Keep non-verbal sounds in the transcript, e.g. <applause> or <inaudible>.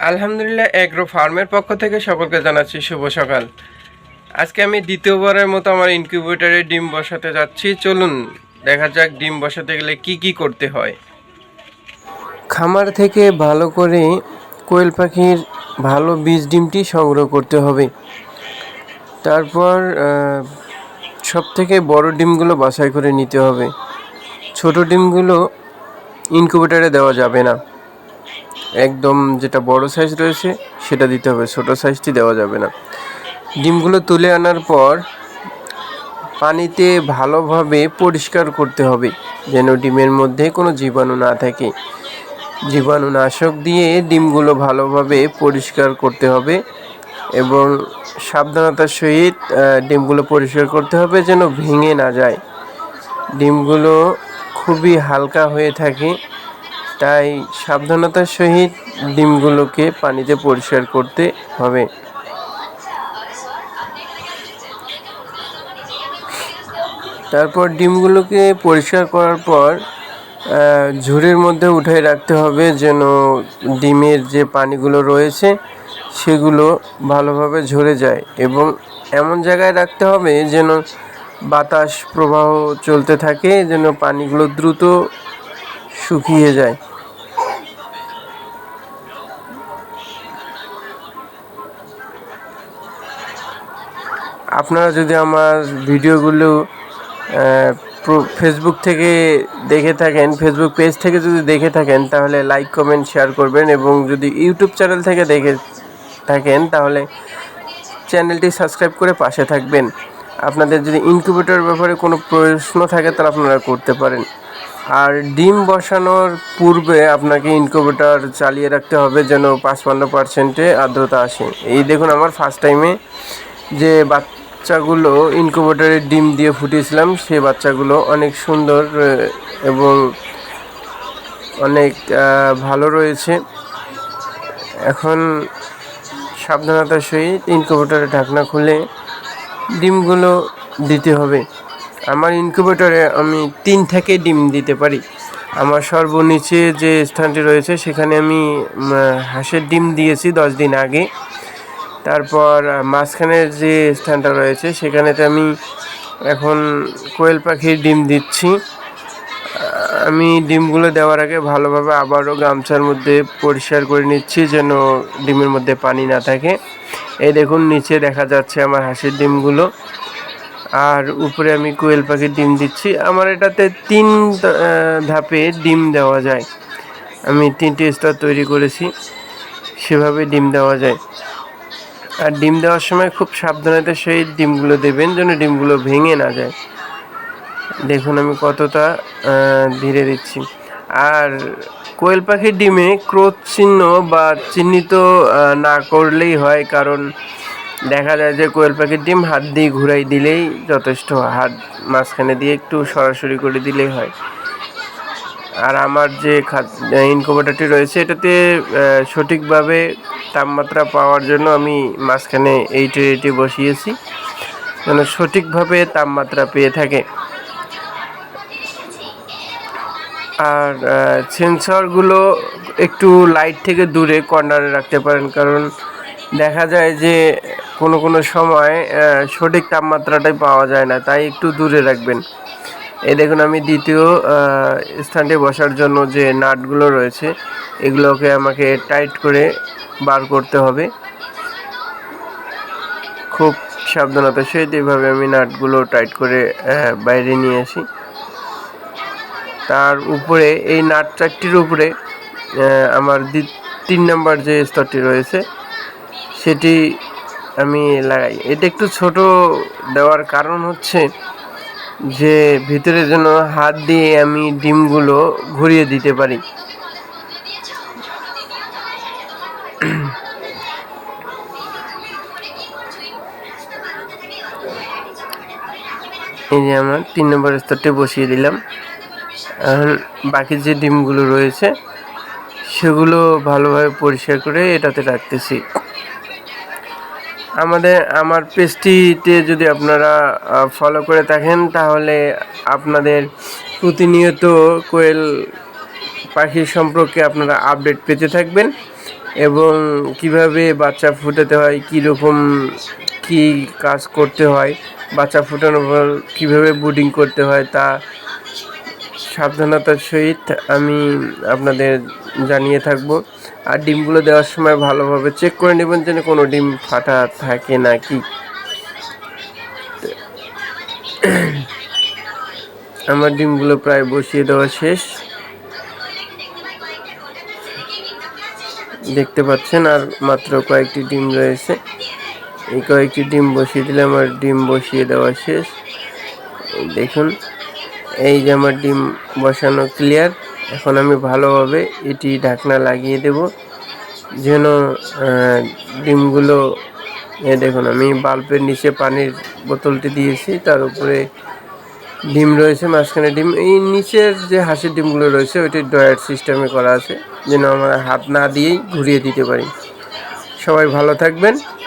আলহামদুলিল্লাহ, এগ্রো ফার্মের পক্ষ থেকে সকলকে জানাচ্ছি শুভ সকাল। আজকে আমি দ্বিতীয়বারের মতো আমার ইনকিউবেটরে ডিম বসাতে যাচ্ছি। চলুন, দেখা যাক ডিম বসাতে গেলে কি কি করতে হয়। খামার থেকে ভালো করে কোয়েল পাখির ভালো বীজ ডিমটি সংগ্রহ করতে হবে। তারপর সব থেকে বড় ডিমগুলো বাছাই করে নিতে হবে। ছোট ডিমগুলো ইনকিউবেটরে দেওয়া যাবে না। একদম যেটা বড় সাইজ রয়েছে, সেটা দিতে হবে। ছোটো সাইজটি দেওয়া যাবে না। ডিমগুলো তুলে আনার পর পানিতে ভালোভাবে পরিষ্কার করতে হবে, যেন ডিমের মধ্যে কোনো জীবাণু না থাকে। জীবাণুনাশক দিয়ে ডিমগুলো ভালোভাবে পরিষ্কার করতে হবে এবং সাবধানতার সহিত ডিমগুলো পরিষ্কার করতে হবে যেন ভেঙে না যায়। ডিমগুলো খুবই হালকা হয়ে থাকে। তাই সাবধানতার সহিত ডিমগুলোকে পানিতে পরিষ্কার করতে হবে। তারপর ডিমগুলোকে পরিষ্কার করার পর ঝুড়ির মধ্যে উঠাই রাখতে হবে যেন ডিমের যে পানিগুলো রয়েছে সেগুলো ভালোভাবে ঝরে যায় এবং এমন জায়গায় রাখতে হবে যেন বাতাস প্রবাহ চলতে থাকে, যেন পানিগুলো দ্রুত শুকিয়ে যায়। আপনারা যদি আমার ভিডিওগুলো ফেসবুক থেকে দেখে থাকেন ফেসবুক পেজ থেকে যদি দেখে থাকেন, তাহলে লাইক কমেন্ট শেয়ার করবেন এবং যদি ইউটিউব চ্যানেল থেকে দেখে থাকেন, তাহলে চ্যানেলটি সাবস্ক্রাইব করে পাশে থাকবেন। আপনাদের যদি ইনকিউবেটর ব্যাপারে কোনো প্রশ্ন থাকে, তাহলে আপনারা করতে পারেন। আর ডিম বসানোর পূর্বে আপনাকে ইনকিউবেটর চালিয়ে রাখতে হবে যেন পাঁচপান্ন পার্সেন্টে আর্দ্রতা আসে। এই দেখুন আমার ফার্স্ট টাইমে যে বাচ্চাগুলো ইনকিউবেটরে ডিম দিয়ে ফুটিয়েছিলাম সেই বাচ্চাগুলো অনেক সুন্দর এবং অনেক ভালো রয়েছে। এখন সাবধানতার সহিত ইনকিউবেটরের ঢাকনা খুলে ডিমগুলো দিতে হবে। আমার ইনকিউবেটরে আমি তিন থেকে ডিম দিতে পারি। আমার সর্বনিচে যে স্থানটি রয়েছে, সেখানে আমি হাঁসের ডিম দিয়েছি দশ দিন আগে। তারপর মাঝখানের যে স্থানটা রয়েছে, সেখানেতে আমি এখন কোয়েল পাখির ডিম দিচ্ছি। আমি ডিমগুলো দেওয়ার আগে ভালোভাবে আবারও গামছার মধ্যে পরিষ্কার করে নিচ্ছি, যেন ডিমের মধ্যে পানি না থাকে। এই দেখুন, নিচে দেখা যাচ্ছে আমার হাঁসের ডিমগুলো। আর উপরে আমি কোয়েল পাখির ডিম দিচ্ছি। আমার এটাতে তিন ধাপে ডিম দেওয়া যায়। আমি তিনটি স্তর তৈরি করেছি, সেভাবে ডিম দেওয়া যায়। আর ডিম দেওয়ার সময় খুব সাবধানতার সহিত ডিমগুলো দেবেন যেন ডিমগুলো ভেঙে না যায়। দেখুন আমি কতটা ধীরে দিচ্ছি। আর কোয়েল পাখির ডিমে ক্রোধ চিহ্ন বা চিহ্নিত না করলেই হয়, কারণ দেখা যায় যে কোয়েল পাখির ডিম হাত দিয়ে ঘুরাই দিলেই যথেষ্ট, হাত মাঝখানে দিয়ে একটু সরাসরি করে দিলেই হয়। আর আমার যে ইনকুবেটারটি রয়েছে, এটাতে সঠিকভাবে তাপমাত্রা পাওয়ার জন্য আমি মাঝখানে এই ট্রেটি বসিয়েছি। যেন সঠিকভাবে তাপমাত্রা পেয়ে থাকে। আর সেন্সরগুলো একটু লাইট থেকে দূরে কর্নারে রাখতে পারেন। কারণ দেখা যায় যে কোনো কোনো সময় সঠিক তাপমাত্রাটাই পাওয়া যায় না, তাই একটু দূরে রাখবেন। এই দেখুন, আমি দ্বিতীয় স্থানটি বসার জন্য যে নাটগুলো রয়েছে, এগুলোকে আমাকে টাইট করে বার করতে হবে। খুব সাবধানতার সহিত এইভাবে আমি নাটগুলো টাইট করে বাইরে নিয়ে আসি। তার উপরে, এই নাট চারটির উপরে আমার তিন নম্বর যে স্তরটি রয়েছে, সেটি আমি লাগাই। এটা একটু ছোট দেওয়ার কারণ হচ্ছে যে, ভিতরে যেন হাত দিয়ে আমি ডিমগুলো ঘুরিয়ে দিতে পারি। এই যে আমার তিন নম্বর স্তরটি বসিয়ে দিলাম। এখন বাকি যে ডিমগুলো রয়েছে, সেগুলো ভালোভাবে পরিষ্কার করে এটাতে রাখতেছি। আমাদের, আমার পেজটিতে যদি আপনারা ফলো করে থাকেন, তাহলে আপনাদের প্রতিনিয়ত কোয়েল পাখি সম্পর্কে আপনারা আপডেট পেতে থাকবেন এবং কীভাবে বাচ্চা ফুটাতে হয়, কীরকম কী কাজ করতে হয় বাচ্চা ফোটানোর পর কীভাবে বুডিং করতে হয় তা সাবধানতার সহিত আমি আপনাদের জানিয়ে থাকব। আর ডিমগুলো দেওয়ার সময় ভালোভাবে চেক করে নেবেন যেন কোনো ডিম ফাটা থাকে নাকি <coughs> আমার ডিমগুলো প্রায় বসিয়ে দেওয়া শেষ। দেখতে পাচ্ছেন আর মাত্র কয়েকটি ডিম রয়েছে। এই কয়েকটি ডিম বসিয়ে দিলে আমার ডিম বসিয়ে দেওয়া শেষ। দেখুন, এই যে আমার ডিম বসানো ক্লিয়ার এখন আমি ভালোভাবে এটি ঢাকনা লাগিয়ে দেব যেন ডিমগুলো, এ দেখুন, আমি বাল্বের নিচে পানির বোতলটি দিয়েছি, তার উপরে ডিম রয়েছে, মাঝখানে ডিম, এই নিচের যে হাঁসের ডিমগুলো রয়েছে, ওইটি ডয়ার সিস্টেমে করা আছে, যেন আমরা হাত না দিয়েই ঘুরিয়ে দিতে পারি। সবাই ভালো থাকবেন।